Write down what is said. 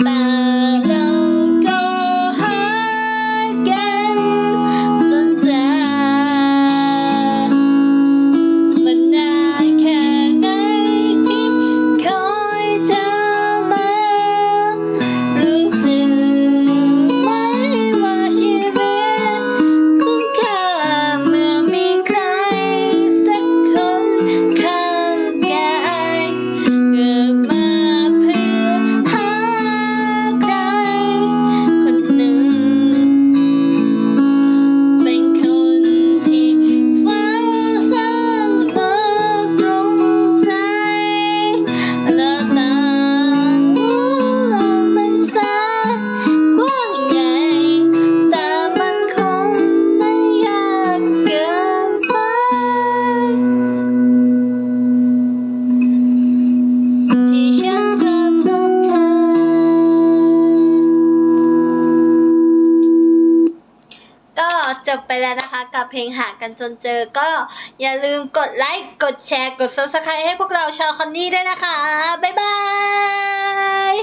Bye. บไปแล้วนะคะกับเพลงหากันจนเจอก็อย่าลืมกดไลค์ กดแชร์ กด subscribe ให้พวกเราชาวคอนนี่ด้วยนะคะ บ๊ายบาย